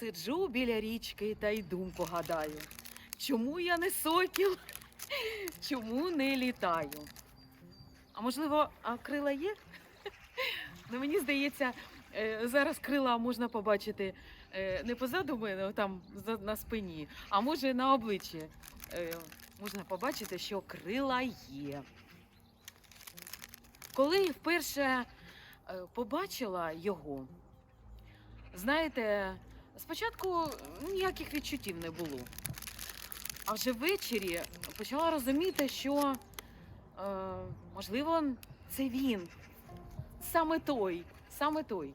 Сиджу біля річки та й думку гадаю. Чому я не сокіл? Чому не літаю? А можливо, а крила є? Ну, мені здається, е, зараз крила можна побачити е, не позаду мене, там на спині, а може на обличчі. Е, Можна побачити, що крила є. Коли вперше побачила його, знаєте, спочатку ніяких відчуттів не було. А вже ввечері почала розуміти, що е, можливо це він. Саме той, саме той.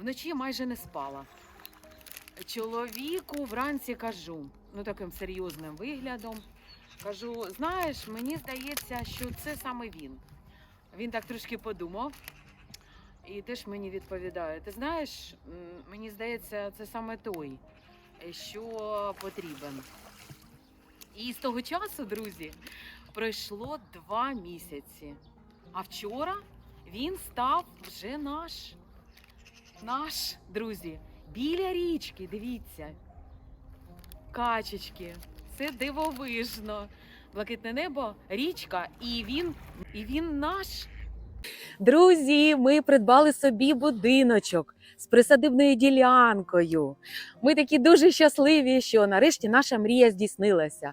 Вночі майже не спала. Чоловіку вранці кажу, ну таким серйозним виглядом. Кажу, знаєш, мені здається, що це саме він. Він так трошки подумав і теж мені відповідає: ти знаєш, мені здається, це саме той, е, що потрібен. І з того часу, друзі, пройшло два місяці. А вчора він став вже наш. Наш, друзі, біля річки, дивіться. Качечки. Це дивовижно. Блакитне небо, річка, і він, і він наш. Друзі, ми придбали собі будиночок з присадибною ділянкою. Ми такі дуже щасливі, що нарешті наша мрія здійснилася.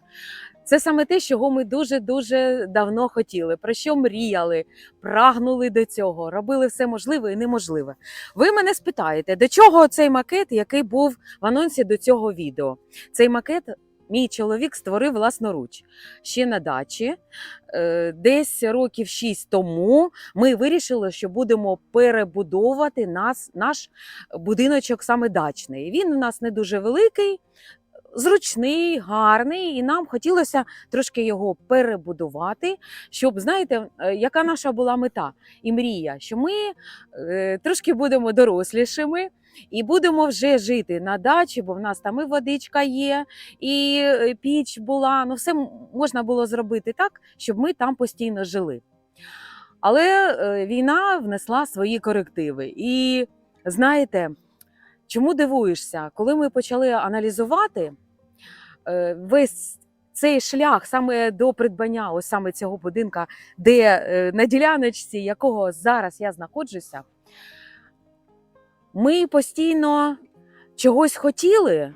Це саме те, чого ми дуже дуже давно хотіли, про що мріяли, прагнули до цього, робили все можливе і неможливе. Ви мене спитаєте, до чого цей макет, який був в анонсі до цього відео? Цей макет мій чоловік створив власноруч ще на дачі. Е, Десь років шість тому ми вирішили, що будемо перебудовувати нас, наш будиночок саме дачний. Він у нас не дуже великий, зручний, гарний, і нам хотілося трошки його перебудувати, щоб знаєте, е, яка наша була мета і мрія, що ми е, трошки будемо дорослішими. І будемо вже жити на дачі, бо в нас там і водичка є, і е, піч була. Ну, все можна було зробити так, щоб ми там постійно жили. Але е, війна внесла свої корективи. І знаєте, чому дивуєшся? Коли ми почали аналізувати е, весь цей шлях саме до придбання ось саме цього будинка, де на діляночці якого зараз я знаходжуся, ми постійно чогось хотіли.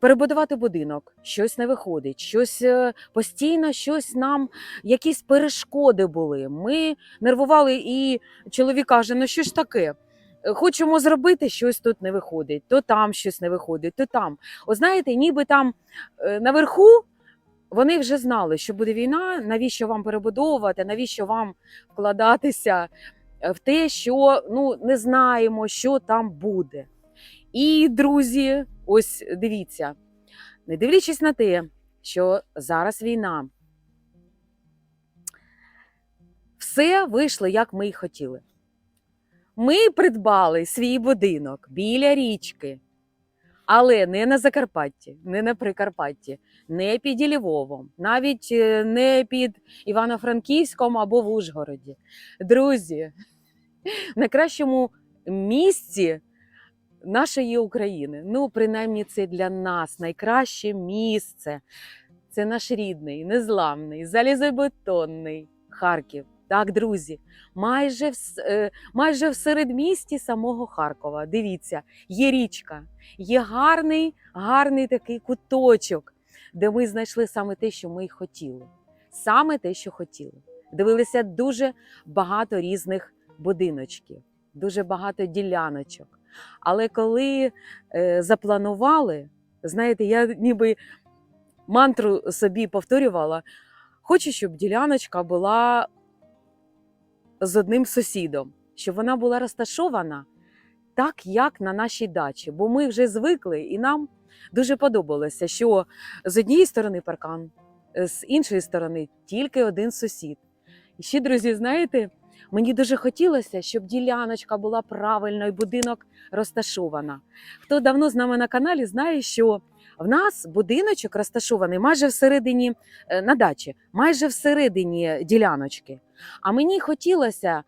Перебудувати будинок, щось не виходить, щось е, постійно, щось нам, якісь перешкоди були. Ми нервували, і чоловік каже: ну що ж таке? Е, Хочемо зробити щось тут не виходить, то там щось не виходить, то там. О, знаєте, ніби там е, наверху вони вже знали, що буде війна, навіщо вам перебудовувати, навіщо вам вкладатися е, в те, що ну, не знаємо, що там буде. І, друзі, ось дивіться, не дивлячись на те, що зараз війна, все вийшло, як ми й хотіли. Ми придбали свій будинок біля річки, але не на Закарпатті, не на Прикарпатті, не під Львовом, навіть е, не під Івано-Франківськом або в Ужгороді. Друзі, в найкращому місці нашої України. Ну, принаймні, це для нас найкраще місце. Це наш рідний, незламний, залізобетонний Харків. Так, друзі, майже в, е, майже в середмісті самого Харкова. Дивіться, є річка, є гарний, гарний такий куточок, де ми знайшли саме те, що ми хотіли. Саме те, що хотіли. Дивилися дуже багато різних будиночків, дуже багато діляночок. Але коли е, запланували, знаєте, я ніби мантру собі повторювала: хочу, щоб діляночка була з одним сусідом, щоб вона була розташована так, як на нашій дачі. Бо ми вже звикли, і нам дуже подобалося, що з однієї сторони паркан, е, з іншої сторони тільки один сусід. І ще, друзі, знаєте, Мені дуже хотілося, щоб діляночка була правильно і будинок розташована. Хто давно з нами на каналі, знає, що в нас будиночок розташований майже всередині е, на дачі, майже всередині діляночки. А мені хотілося,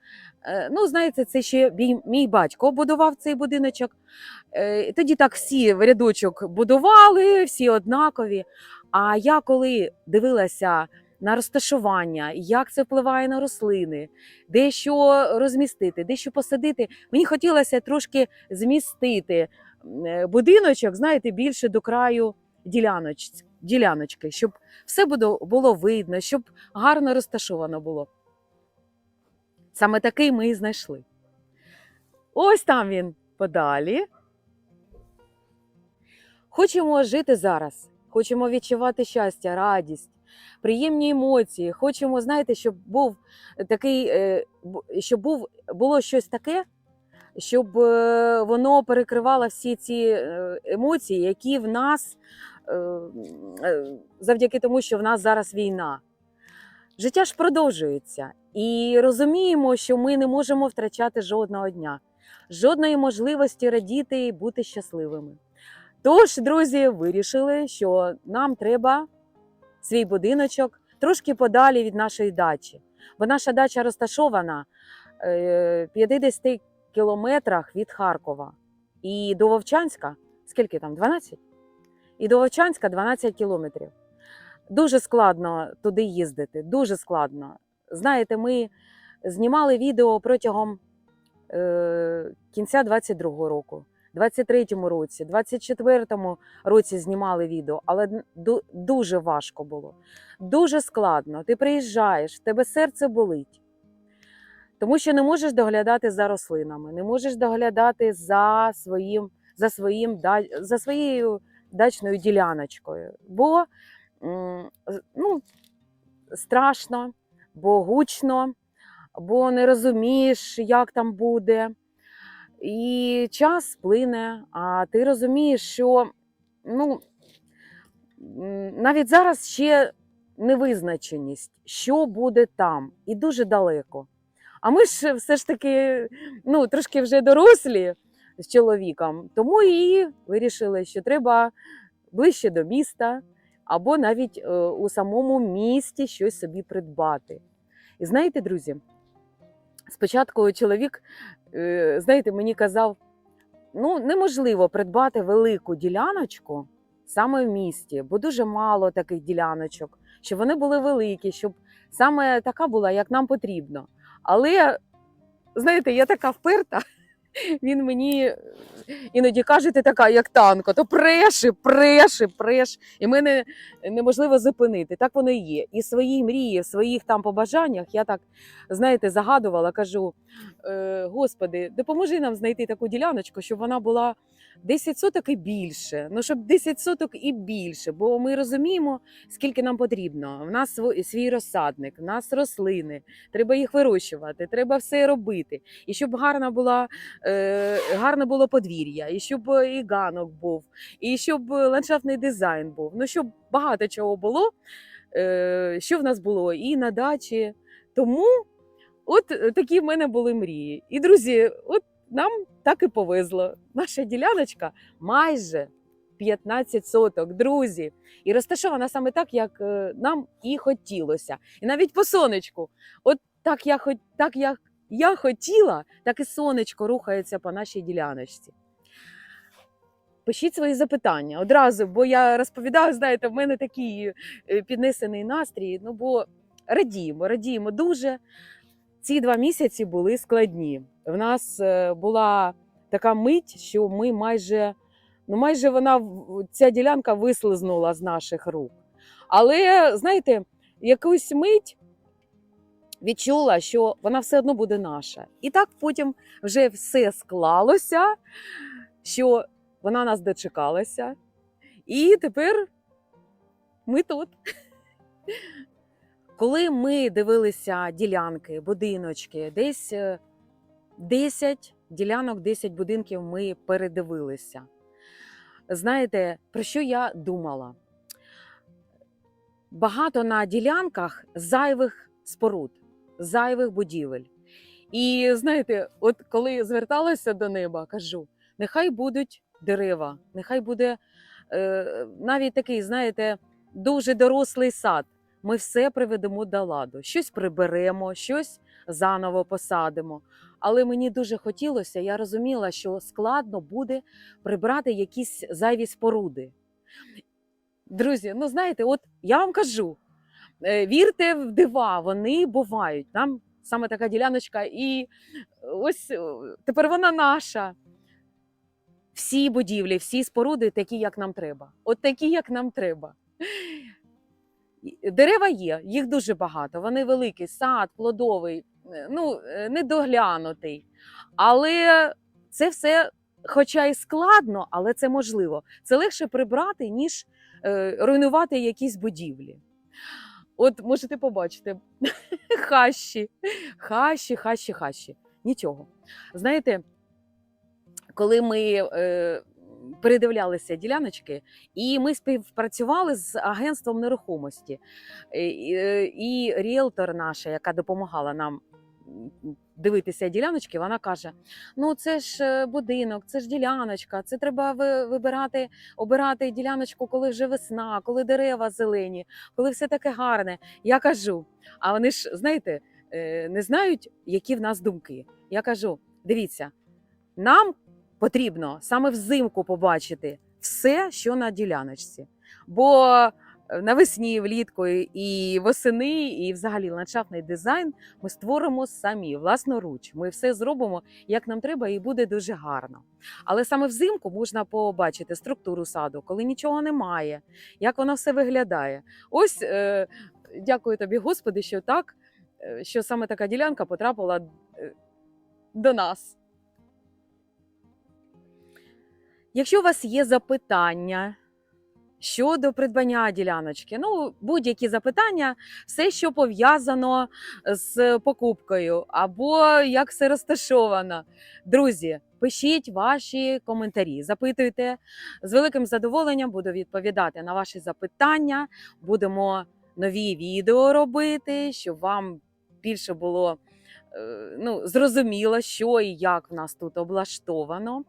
е, ну знаєте, це ще мій, батько будував цей будиночок. Е, Тоді так всі в рядочок будували, всі однакові. А я коли дивилася на розташування, як це впливає на рослини, де що розмістити, де що посадити, мені хотілося трошки змістити е, будиночок, знаєте, більше до краю діляноч, діляночки, щоб все було видно, щоб гарно розташовано було. Саме такий ми і знайшли. Ось там він подалі. Хочемо жити зараз, хочемо відчувати щастя, радість, приємні емоції. Хочемо, знаєте, щоб був такий, е, щоб був, було щось таке, щоб е, воно перекривало всі ці е, емоції, які в нас е, е, завдяки тому, що в нас зараз війна. Життя ж продовжується, і розуміємо, що ми не можемо втрачати жодного дня, жодної можливості радіти і бути щасливими. Тож, друзі, вирішили, що нам треба свій будиночок трошки подалі від нашої дачі. Бо наша дача розташована е, 50 кілометрах від Харкова. І до Вовчанська, скільки там? 12? І до Вовчанська 12 кілометрів. Дуже складно туди їздити, дуже складно. Знаєте, ми знімали відео протягом е, кінця 22-го року. 23-му році, 24-му році знімали відео, але дуже важко було. Дуже складно. Ти приїжджаєш, в тебе серце болить. Тому що не можеш доглядати за рослинами, не можеш доглядати за своїм, за своїм за своєю дачною діляночкою. Бо ну, страшно, бо гучно, бо не розумієш, як там буде. І час плине, а ти розумієш, що ну, навіть зараз ще невизначеність, що буде там, і дуже далеко. А ми ж все ж таки ну, трошки вже дорослі з чоловіком, тому і вирішили, що треба ближче до міста або навіть е, у самому місті щось собі придбати. І знаєте, друзі, спочатку чоловік, знаєте, мені казав, ну, неможливо придбати велику діляночку саме в місті, бо дуже мало таких діляночок, щоб вони були великі, щоб саме така була, як нам потрібно. Але, знаєте, я така вперта. Він мені іноді каже, ти така, як танко, то преши, преши, преш, і мене неможливо зупинити. Так воно і є. І свої мрії, в своїх там побажаннях я так, знаєте, загадувала, кажу: е, Господи, допоможи нам знайти таку діляночку, щоб вона була 10 соток і більше. Ну, щоб 10 соток і більше. Бо ми розуміємо, скільки нам потрібно. В нас свій розсадник, в нас рослини, треба їх вирощувати, треба все робити. І щоб гарна була, е, гарне було подвір'я, і щоб і ганок був, і щоб ландшафтний дизайн був. Ну, щоб багато чого було, е, що в нас було і на дачі. Тому от е, такі в мене були мрії. І друзі, от нам так і повезло. Наша діляночка майже 15 соток, друзі. І розташована саме так, як е, нам і хотілося. І навіть по сонечку, от так я, так як я хотіла, так і сонечко рухається по нашій діляночці. Пишіть свої запитання одразу, бо я розповідаю, знаєте, в мене такий е, піднесений настрій. Ну бо радіємо, радіємо дуже. Ці два місяці були складні. В нас е, була така мить, що ми майже, ну майже вона ця ділянка вислизнула з наших рук. Але знаєте, якусь мить відчула, що вона все одно буде наша. І так потім вже все склалося, що вона нас дочекалася. І тепер ми тут. Коли ми дивилися ділянки, будиночки, десь е, 10 ділянок, 10 будинків ми передивилися. Знаєте, про що я думала? Багато на ділянках зайвих споруд, зайвих будівель. І знаєте, от коли зверталася до неба, кажу: нехай будуть дерева, нехай буде е, навіть такий, знаєте, дуже дорослий сад. Ми все приведемо до ладу. Щось приберемо, щось заново посадимо. Але мені дуже хотілося, я розуміла, що складно буде прибрати якісь зайві споруди. Друзі, ну знаєте, от я вам кажу: е, вірте в дива, вони бувають. Нам саме така діляночка, і ось е, тепер вона наша. Всі будівлі, всі споруди такі, як нам треба. От такі, як нам треба. Дерева є, їх дуже багато. Вони великі, сад, плодовий, е, ну, е, недоглянутий. Але це все, хоча і складно, але це можливо. Це легше прибрати, ніж е, руйнувати якісь будівлі. От можете побачити хащі, хащі, хащі, хащі. Нічого. Знаєте, коли ми е, передивлялися діляночки, і ми співпрацювали з агентством нерухомості, і, і, і ріелтор наша, яка допомагала нам дивитися діляночки, вона каже: ну це ж е, будинок, це ж діляночка, це треба вибирати, обирати діляночку, коли вже весна, коли дерева зелені, коли все таке гарне. Я кажу, а вони ж, знаєте, е, не знають, які в нас думки. Я кажу: дивіться, нам потрібно саме взимку побачити все, що на діляночці. Бо навесні, влітку і восени, і взагалі ландшафтний дизайн ми створимо самі власноруч. Ми все зробимо як нам треба, і буде дуже гарно. Але саме взимку можна побачити структуру саду, коли нічого немає, як воно все виглядає. Ось е, дякую тобі, Господи, що так, е, що саме така ділянка потрапила е, до нас. Якщо у вас є запитання щодо придбання діляночки, ну будь-які запитання, все, що пов'язано з покупкою, або як все розташовано. Друзі, пишіть ваші коментарі, запитуйте. З великим задоволенням буду відповідати на ваші запитання. Будемо нові відео робити, щоб вам більше було ну, зрозуміло, що і як в нас тут облаштовано.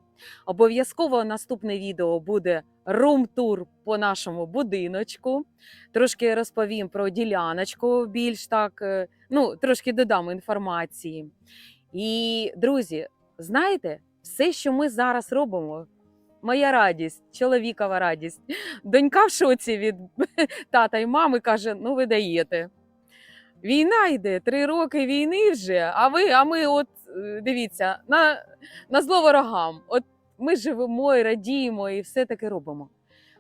Обов'язково наступне відео буде рум-тур по нашому будиночку. Трошки розповім про діляночку більш так, е, ну, трошки додам інформації. І, друзі, знаєте, все, що ми зараз робимо, моя радість, чоловікова радість. Донька в шоці від тата і мами каже: ну, ви даєте. Війна йде, три роки війни вже, а ви, а ми, от е, дивіться, на, на зло ворогам. От ми живемо і радіємо, і все таке робимо.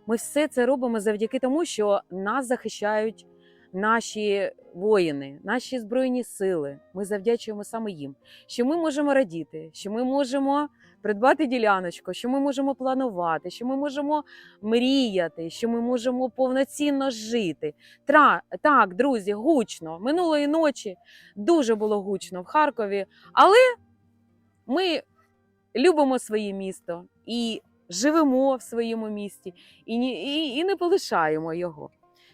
Ми все це робимо завдяки тому, що нас захищають наші воїни, наші збройні сили. Ми завдячуємо саме їм, що ми можемо радіти, що ми можемо придбати діляночку, що ми можемо планувати, що ми можемо мріяти, що ми можемо повноцінно жити. Тра, так, друзі, гучно. Минулої ночі дуже було гучно в Харкові, але ми любимо своє місто і живемо в своєму місті, і, і, і не полишаємо його.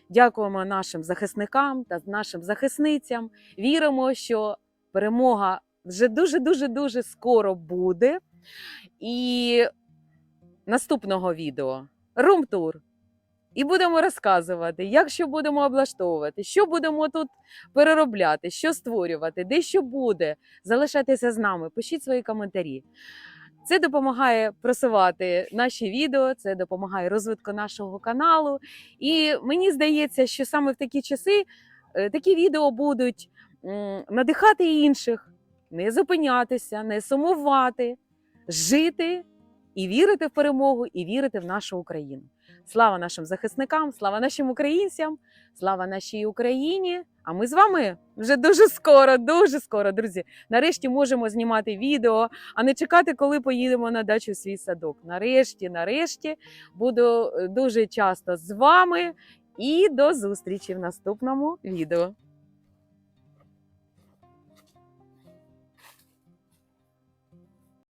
Дякуємо нашим захисникам та нашим захисницям. Віримо, що перемога вже дуже дуже дуже скоро буде. І наступного відео рум-тур. І будемо розказувати, як що будемо облаштовувати, що будемо тут переробляти, що створювати, де що буде. Залишайтеся з нами, пишіть свої коментарі. Це допомагає просувати наші відео, це допомагає розвитку нашого каналу. І мені здається, що саме в такі часи е, такі відео будуть надихати інших, не зупинятися, не сумувати, жити і вірити в перемогу, і вірити в нашу Україну. Слава нашим захисникам, слава нашим українцям, слава нашій Україні. А ми з вами вже дуже скоро, дуже скоро, друзі. Нарешті можемо знімати відео, а не чекати, коли поїдемо на дачу в свій садок. Нарешті, нарешті буду е, дуже часто з вами і до зустрічі в наступному відео.